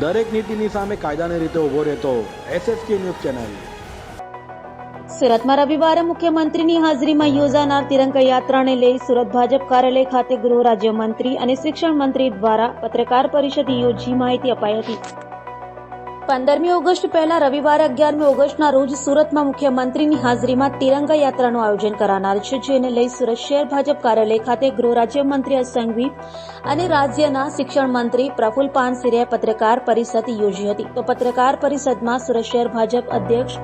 દરેક નીતિની સામે કાયદાની રીતે ઊભો રહેતો એસએસકે ન્યૂઝ ચેનલ. સુરતમાં રવિવારે મુખ્યમંત્રીની હાજરીમાં યોજાનાર તિરંગા યાત્રાને લઈ સુરત ભાજપ કાર્યાલય ખાતે ગૃહ રાજ્યમંત્રી અને શિક્ષણ મંત્રી દ્વારા પત્રકાર પરિષદ યોજી માહિતી અપાઈ હતી. પંદરમી ઓગસ્ટ પહેલા રવિવારે અગિયારમી ઓગસ્ટના રોજ સુરતમાં મુખ્યમંત્રીની હાજરીમાં તિરંગા યાત્રાનું આયોજન કરાનાર છે, જેને લઈ સુરત શહેર ભાજપ કાર્યાલય ખાતે ગૃહ રાજ્યમંત્રી સંઘવી અને રાજ્યના શિક્ષણ મંત્રી પ્રફુલ પાનસિરિયાએ પત્રકાર પરિષદ યોજી હતી. તો પત્રકાર પરિષદમાં સુરત શહેર ભાજપ અધ્યક્ષ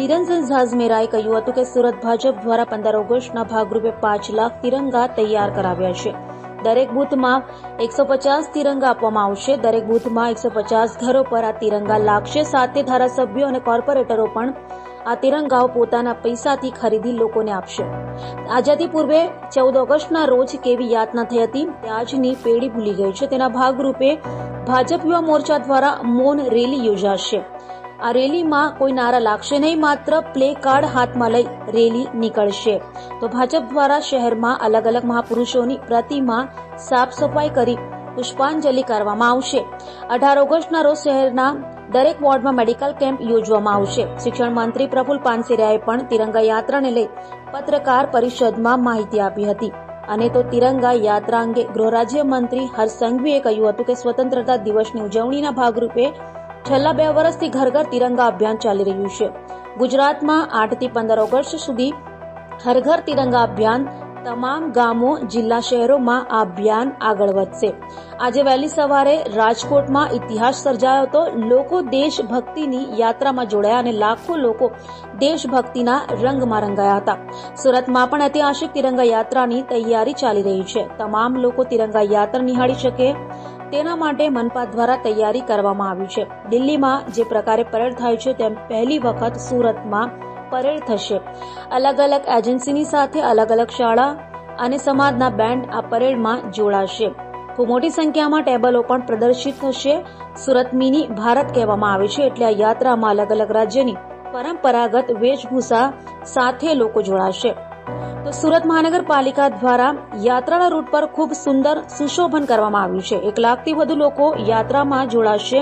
નિરંજન ઝાઝમેરાએ કહ્યું હતું કે સુરત ભાજપ દ્વારા પંદર ઓગસ્ટના ભાગરૂપે પાંચ લાખ તિરંગા તૈયાર કરાવ્યા છે. દરેક બૂથમાં એકસો પચાસ તિરંગા આપવામાં આવશે. દરેક બૂથમાં એકસો પચાસ ઘરો પર આ તિરંગા લાગશે. સાથે ધારાસભ્યો અને કોર્પોરેટરો પણ આ તિરંગાઓ પોતાના પૈસાથી ખરીદી લોકોને આપશે. આઝાદી પૂર્વે ચૌદ ઓગસ્ટના રોજ કેવી યાતના થઈ હતી? તે આજની પેઢી ભૂલી ગઈ છે. તેના ભાગરૂપે ભાજપ યુવા મોરચા દ્વારા મૌન રેલી યોજાશે. આ રેલીમાં કોઈ નારા લાગશે નહીં, માત્ર પ્લે કાર્ડ હાથમાં લઈ રેલી નીકળશે. તો ભાજપ દ્વારા શહેરમાં અલગ અલગ મહાપુરુષોની પ્રતિમા સાફ સફાઈ કરી પુષ્પાંજલિ કરવામાં આવશે. અઢાર ઓગસ્ટના રોજ શહેરના દરેક વોર્ડમાં મેડિકલ કેમ્પ યોજવામાં આવશે. શિક્ષણ મંત્રી પ્રફુલ પાનસેરિયાએ પણ તિરંગા યાત્રાને લઈ પત્રકાર પરિષદમાં માહિતી આપી હતી. અને તો તિરંગા યાત્રા અંગે ગૃહ રાજ્યમંત્રી હર્ષ સંઘવીએ કહ્યું હતું કે સ્વતંત્રતા દિવસની ઉજવણીના ભાગરૂપે છેલ્લા બે વર્ષથી ઘર ઘર તિરંગા અભિયાન ચાલી રહ્યું છે. ગુજરાતમાં આઠથી પંદર ઓગસ્ટ સુધી હર ઘર તિરંગા અભિયાન તમામ ગામો, જિલ્લા શહેરોમાં આ અભિયાન આગળ વધશે. આજે વહેલી સવારે રાજકોટમાં ઇતિહાસ સર્જાયો હતો. લોકો દેશભક્તિની યાત્રામાં જોડાયા અને લાખો લોકો દેશભક્તિના રંગમાં રંગાયા હતા. સુરતમાં પણ ઐતિહાસિક તિરંગા યાત્રાની તૈયારી ચાલી રહી છે. તમામ લોકો તિરંગા યાત્રા નિહાળી શકે તેના માટે મનપા દ્વારા તૈયારી કરવામાં આવી છે. દિલ્હીમાં જે પ્રકારે પરેડ થાય છે તેમ પહેલી વખત સુરતમાં પરેડ થશે. અલગ અલગ એજન્સીની સાથે અલગ અલગ શાળા અને સમાજના બેન્ડ આ પરેડમાં જોડાશે. ખૂબ મોટી સંખ્યામાં ટેબલો પણ પ્રદર્શિત થશે. સુરત મિની ભારત કહેવામાં આવે છે એટલે આ યાત્રામાં અલગ અલગ રાજ્યની પરંપરાગત વેશભૂષા સાથે લોકો જોડાશે. તો સુરત મહાનગરપાલિકા દ્વારા યાત્રાના રૂટ પર ખૂબ સુંદર સુશોભન કરવામાં આવ્યું છે. એક લાખથી વધુ લોકો યાત્રામાં જોડાશે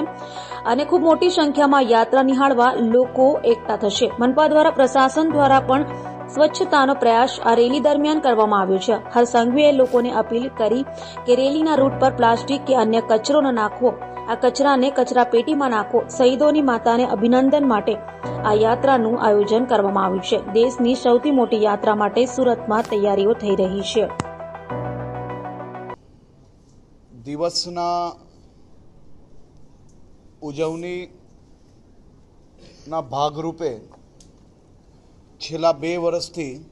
અને ખૂબ મોટી સંખ્યામાં યાત્રા નિહાળવા લોકો એકઠા થશે. મનપા દ્વારા પ્રશાસન દ્વારા પણ સ્વચ્છતાનો પ્રયાસ આ રેલી દરમિયાન કરવામાં આવ્યો છે. હર સંઘવીએ લોકોને અપીલ કરી કે રેલીના રૂટ પર પ્લાસ્ટિક કે અન્ય કચરો ન નાખવો. આ કચરાને કચરા પેટીમાં નાખો. શહીદોની માતાને અભિનંદન માટે આ યાત્રાનું આયોજન કરવામાં આવ્યું છે. દેશની સૌથી મોટી યાત્રા માટે સુરતમાં તૈયારીઓ થઈ રહી છે. દિવસના ઉજવણીના ભાગરૂપે છેલ્લા બે વર્ષથી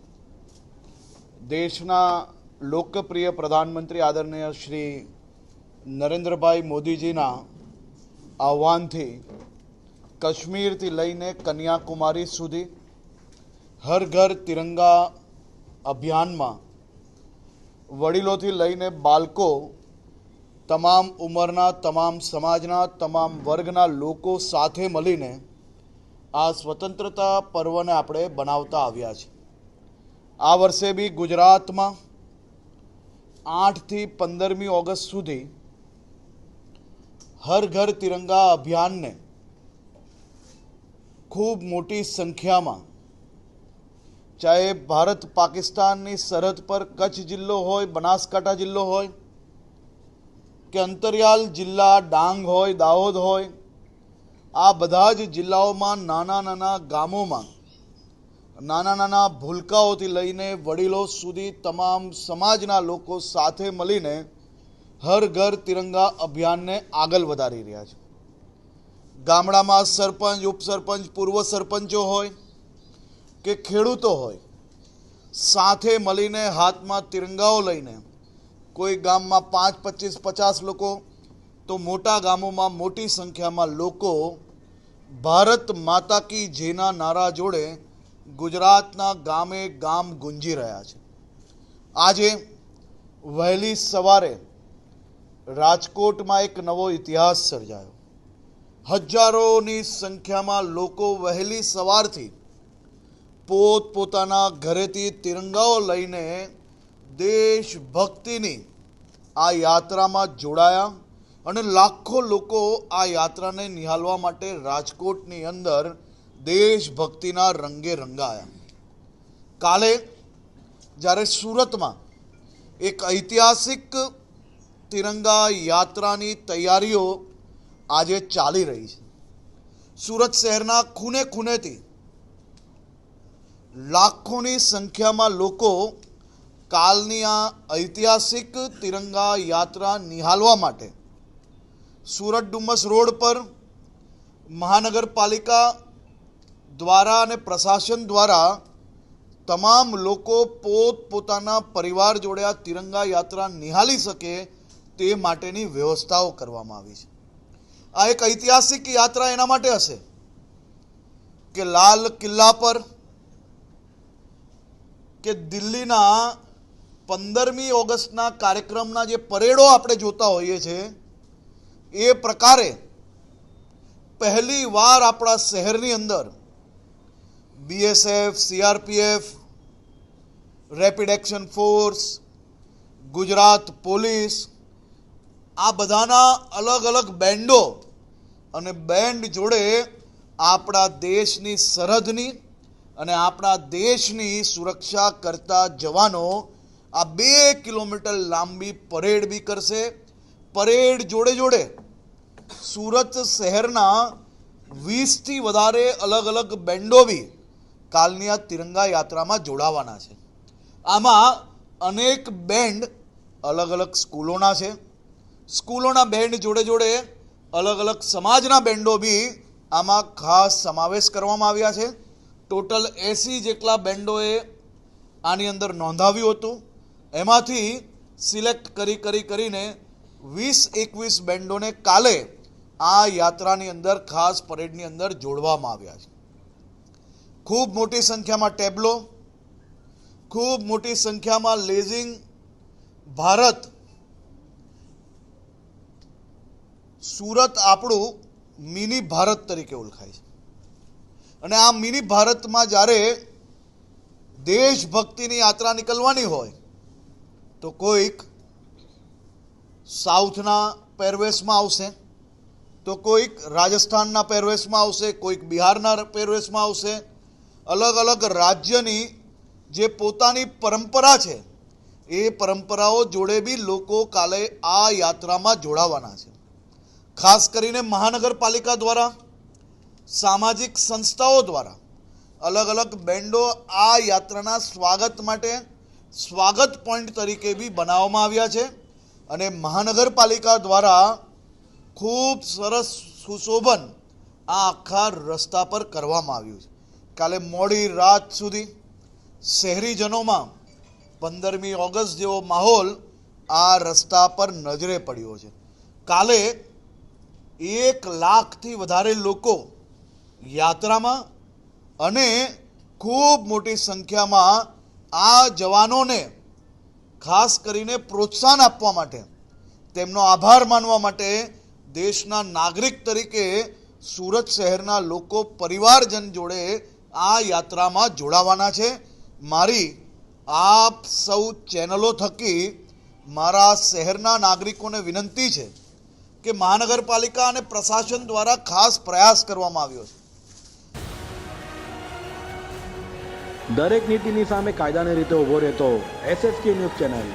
દેશના લોકપ્રિય પ્રધાનમંત્રી આદરણીય શ્રી નરેન્દ્રભાઈ મોદીજીના આહ્વાનથી કાશ્મીરથી લઈને કન્યાકુમારી સુધી હર ઘર તિરંગા અભિયાનમાં વડીલોથી લઈને બાળકો તમામ ઉંમરના, તમામ સમાજના, તમામ વર્ગના લોકો સાથે મળીને આ સ્વતંત્રતા પર્વને આપણે બનાવતા આવ્યા છે આ વર્ષે બી ગુજરાતમાં આઠથી પંદરમી ઓગસ્ટ સુધી હર ઘર તિરંગા અભિયાનને ખૂબ મોટી સંખ્યામાં, ચાહે ભારત પાકિસ્તાનની સરહદ પર કચ્છ જિલ્લો હોય, બનાસકાંઠા જિલ્લો હોય, કે અંતરિયાલ જિલ્લા, ડાંગ હોય, દાહોદ હોય, આ બધા જ જિલ્લાઓમાં નાના નાના ગામોમાં, નાના નાના ભૂલકાઓથી લઈને વડીલો સુધી તમામ સમાજના લોકો સાથે મળીને હર ઘર તિરંગા અભિયાનને આગળ વધારી રહ્યા છે. ગામડામાં સરપંચ, ઉપસરપંચ, પૂર્વ સરપંચો હોય કે ખેડૂતો હોય, સાથે મળીને હાથમાં તિરંગાઓ લઈને કોઈ ગામમાં પાંચ, પચીસ, પચાસ લોકો, તો મોટા ગામોમાં મોટી સંખ્યામાં લોકો ભારત માતા કી જેના નારા જોડે ગુજરાતના ગામે ગામ ગુંજી રહ્યા છે. આજે વહેલી સવારે રાજકોટમાં એક નવો ઇતિહાસ સર્જાયો. હજારોની સંખ્યામાં લોકો વહેલી સવારથી પોતપોતાના ઘરેથી તિરંગાઓ લઈને દેશભક્તિની આ યાત્રામાં જોડાયા અને લાખો લોકો આ યાત્રાને નિહાળવા માટે રાજકોટની અંદર દેશભક્તિના રંગે રંગાયા. કાલે જ્યારે સુરતમાં એક ઐતિહાસિક તિરંગા યાત્રાની તૈયારીઓ આજે ચાલી રહી છે. સુરત શહેરના ખૂને ખૂનેથી લાખોની સંખ્યામાં લોકો કાલની આ ઐતિહાસિક તિરંગા યાત્રા નિહાળવા માટે સુરત ડુમસ રોડ પર મહાનગરપાલિકા દ્વારા અને પ્રશાસન દ્વારા તમામ લોકો પોત પોતાના પરિવાર જોડે આ તિરંગા યાત્રા નિહાળી શકે તે માટેની વ્યવસ્થાઓ કરવામાં આવી છે. આ એક ઐતિહાસિક યાત્રા એના માટે હશે કે લાલ કિલ્લા પર કે દિલ્હીના પંદરમી ઓગસ્ટના કાર્યક્રમના જે પરેડો આપણે જોતા હોઈએ છીએ એ પ્રકારે પહેલી વાર આપણા શહેરની અંદર BSF CRPF rapid action force Gujarat police આ બધાના અલગ અલગ બેન્ડો. અને બેન્ડ જોડે આપણા દેશની સરહદની અને આપણા દેશની સુરક્ષા કરતા જવાનો આ બે કિલોમીટર લાંબી પરેડ બી કરશે. પરેડ જોડે જોડે સુરત શહેરના વીસથી વધારે અલગ અલગ બેન્ડો બી કાલની આ તિરંગા યાત્રામાં જોડાવાના છે. આમાં અનેક બેન્ડ અલગ અલગ સ્કૂલોના છે. સ્કૂલોના બેન્ડ જોડે જોડે અલગ અલગ સમાજના બેન્ડો બી આમાં ખાસ સમાવેશ કરવામાં આવ્યા છે. ટોટલ એંસી જેટલા બેન્ડોએ આની અંદર નોંધાવ્યું હતું. એમાંથી સિલેક્ટ કરી કરી કરીને વીસ એકવીસ બેન્ડોને કાલે આ યાત્રાની અંદર ખાસ પરેડની અંદર જોડવામાં આવ્યા છે. ખૂબ મોટી સંખ્યામાં ટેબ્લો, ખૂબ મોટી સંખ્યામાં લેઝિંગ ભારત સુરત આપણું મિની ભારત તરીકે ઓળખાય છે. અને આ મિની ભારતમાં જ્યારે દેશભક્તિની યાત્રા નીકળવાની હોય, તો કોઈક સાઉથના પહેરવેશમાં આવશે, તો કોઈક રાજસ્થાનના પહેરવેશમાં આવશે, કોઈક બિહારના પહેરવેશમાં આવશે. અલગ અલગ રાજ્યની જે પોતાની પરંપરા છે, એ પરંપરાઓ જોડે બી લોકો કાલે આ યાત્રામાં જોડાવાના છે. ખાસ કરીને મહાનગરપાલિકા દ્વારા, સામાજિક સંસ્થાઓ દ્વારા અલગ અલગ બેન્ડો આ યાત્રાના સ્વાગત માટે સ્વાગત પોઈન્ટ તરીકે બી બનાવવામાં આવ્યા છે અને મહાનગરપાલિકા દ્વારા ખૂબ સરસ સુશોભન આ આખા રસ્તા પર કરવામાં આવ્યું છે. કાલે મોડી રાત સુધી શહેરીજનોમાં પંદરમી ઓગસ્ટ જેવો માહોલ આ રસ્તા પર નજરે પડ્યો છે. કાલે એક લાખથી વધારે લોકો યાત્રામાં અને ખૂબ મોટી સંખ્યામાં આ જવાનોને ખાસ કરીને પ્રોત્સાહન આપવા માટે, તેમનો આભાર માનવા માટે દેશના નાગરિક તરીકે સુરત શહેરના લોકો પરિવારજન જોડે આ યાત્રામાં જોડાવાના છે. મારી આપ સૌ ચેનલો થકી મારા શહેરના નાગરિકોને વિનંતી છે કે મહાનગરપાલિકા અને પ્રશાસન દ્વારા ખાસ પ્રયાસ કરવામાં આવ્યો છે. દરેક નીતિની સામે કાયદાની રીતે ઊભો રહેતો એસએસકે ન્યૂઝ ચેનલ